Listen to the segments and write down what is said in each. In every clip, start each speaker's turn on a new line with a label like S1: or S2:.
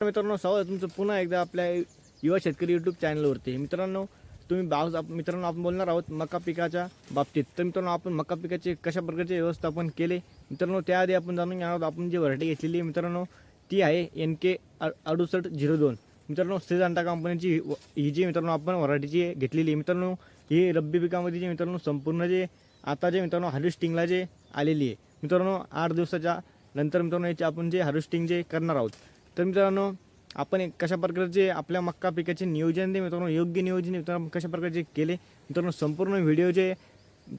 S1: मित्रांनो स्वागत तुमचं पुन्हा एकदा आपल्या युवा शेतकरी यूट्यूब चॅनलवरती मित्रांनो तुम्ही बाग मित्रांनो आपण बोलणार आहोत मका पिकाच्या बाबतीत. तर मित्रांनो आपण मका पिकाचे कशा प्रकारचे व्यवस्थापन केले? मित्रांनो त्याआधी आपण जाणून घेणार आहोत आपण जी व्हरायटी घेतलेली आहे मित्रांनो ती आहे एन के अडुसष्ट झिरो दोन. मित्रांनो श्रीजांटा कंपनीची ही- जी मित्रांनो आपण व्हरायटीची घेतलेली आहे मित्रांनो ही रब्बी पिकामध्ये जे मित्रांनो संपूर्ण जे आता जे मित्रांनो हार्वेस्टिंगला जे आलेली आहे. मित्रांनो आठ दिवसाच्या नंतर मित्रांनो याचे आपण जे हार्वेस्टिंग जे करणार आहोत तर मित्रांनो आपण एक कशा प्रकारचे आपल्या मक्का पिकाचे नियोजन ते मित्रांनो योग्य नियोजन मित्रांनो कशा प्रकारचे केले मित्रांनो संपूर्ण व्हिडिओचे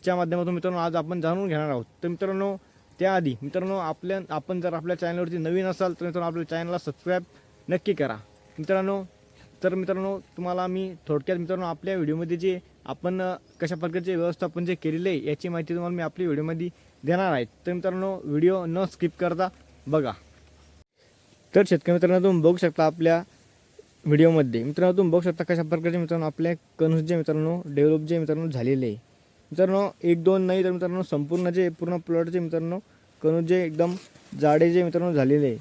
S1: च्या माध्यमातून मित्रांनो आज आपण जाणून घेणार आहोत. तर मित्रांनो त्याआधी मित्रांनो आपल्या आपण जर आपल्या चॅनलवरती नवीन असाल तर मित्रांनो आपल्या चॅनलला सबस्क्राईब नक्की करा. मित्रांनो तर मित्रांनो तुम्हाला मी थोडक्यात मित्रांनो आपल्या व्हिडिओमध्ये जे आपण कशा प्रकारचे व्यवस्थापन जे केलेले आहे याची माहिती तुम्हाला मी आपल्या व्हिडिओमध्ये देणार आहे. तर मित्रांनो व्हिडिओ न स्किप करता बघा. तर शेतकरी मित्रांनो तुम्ही बघू शकता आपल्या व्हिडिओमध्ये. मित्रांनो तुम्ही बघू शकता कशा प्रकारचे मित्रांनो आपल्या कणूस जे मित्रांनो डेव्हलप जे मित्रांनो झालेले आहे. मित्रांनो एक दोन नाही तर मित्रांनो संपूर्ण जे पूर्ण प्लॉटचे मित्रांनो कणूस जे एकदम जाडे जे मित्रांनो झालेले आहे.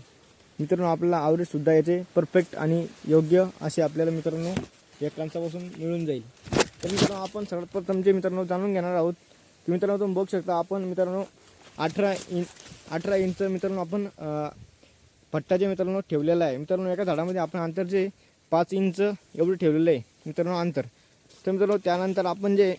S1: मित्रांनो आपल्याला आवरेजसुद्धा याचे परफेक्ट आणि योग्य असे आपल्याला मित्रांनो या कणसापासून मिळून जाईल. तर मित्रांनो आपण सर्वात प्रथम जे मित्रांनो जाणून घेणार आहोत की मित्रांनो तुम्ही बघू शकता आपण मित्रांनो अठरा इंच अठरा इंच मित्रांनो आपण पट्टा जे मित्रांनो ठेवलेला आहे. मित्रांनो एका झाडामध्ये आपण अंतर जे पाच इंच एवढं ठेवलेलं आहे मित्रांनो अंतर. तर मित्रांनो त्यानंतर आपण जे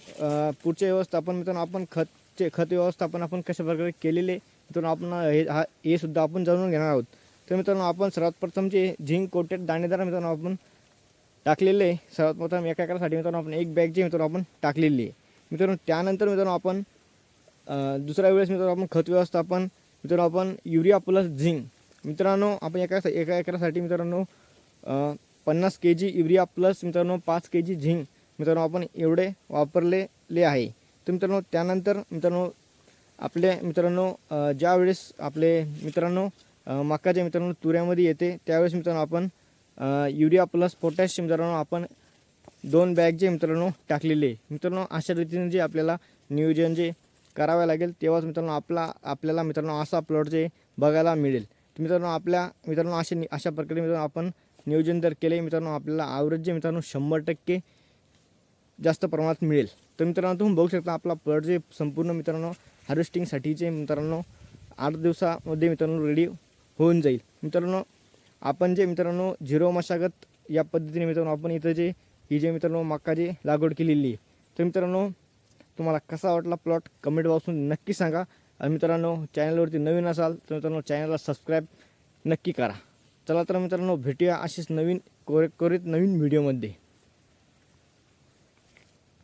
S1: पुढचे व्यवस्थापन मित्रांनो आपण खतचे खत व्यवस्थापन आपण कशा प्रकारे केलेले मित्रांनो आपण हे हा हे सुद्धा आपण जाणून घेणार आहोत. तर मित्रांनो आपण सर्वात प्रथम जे झिंक कोटेड दाणेदार मित्रांनो आपण टाकलेले आहे सर्वात प्रथम एका एकरासाठी मित्रांनो आपण एक बॅग जे मित्रांनो आपण टाकलेली आहे. मित्रांनो त्यानंतर मित्रांनो आपण दुसऱ्या वेळेस मित्रांनो आपण खत व्यवस्थापन मित्रांनो आपण युरिया प्लस झिंक मित्रांनो आपण एका एका एकरासाठी मित्रांनो पन्नास के जी युरिया प्लस मित्रांनो पाच के जी झिंक मित्रांनो आपण एवढे वापरलेले आहे. तर मित्रांनो त्यानंतर मित्रांनो आपले मित्रांनो ज्यावेळेस आपले मित्रांनो मकाच्या मित्रांनो तुऱ्यामध्ये येते त्यावेळेस मित्रांनो आपण युरिया प्लस पोटॅश मित्रांनो आपण दोन बॅग जे मित्रांनो टाकलेले मित्रांनो अशा रीतीने जे आपल्याला नियोजन जे करावे लागेल तेव्हाच मित्रांनो आपला आपल्याला मित्रांनो असा प्लॉट जे बघायला मिळेल. मित्रांनो आपल्या मित्रांनो असे नि- अशा प्रकारे मित्रांनो आपण नियोजन जर केले मित्रांनो आपल्याला ॲव्हरेज जे मित्रांनो शंभर टक्के जास्त प्रमाणात मिळेल. तर मित्रांनो तुम्ही बघू शकता आपला प्लॉट जे संपूर्ण मित्रांनो हार्वेस्टिंगसाठीचे मित्रांनो आठ दिवसामध्ये मित्रांनो रेडी होऊन जाईल. मित्रांनो आपण जे मित्रांनो झिरो मशागत या पद्धतीने मित्रांनो आपण इथं जे ही जे मित्रांनो मका जे लागवड केलेली आहे. तर मित्रांनो तुम्हाला कसा वाटला प्लॉट कमेंट बॉक्समध्ये नक्की सांगा. आणि मित्रांनो चॅनलवरती नवीन असाल तर मित्रांनो चॅनलला सबस्क्राईब नक्की करा. चला तर मित्रांनो भेटूया अशीच नवीन कोर कोरीत नवीन व्हिडिओमध्ये.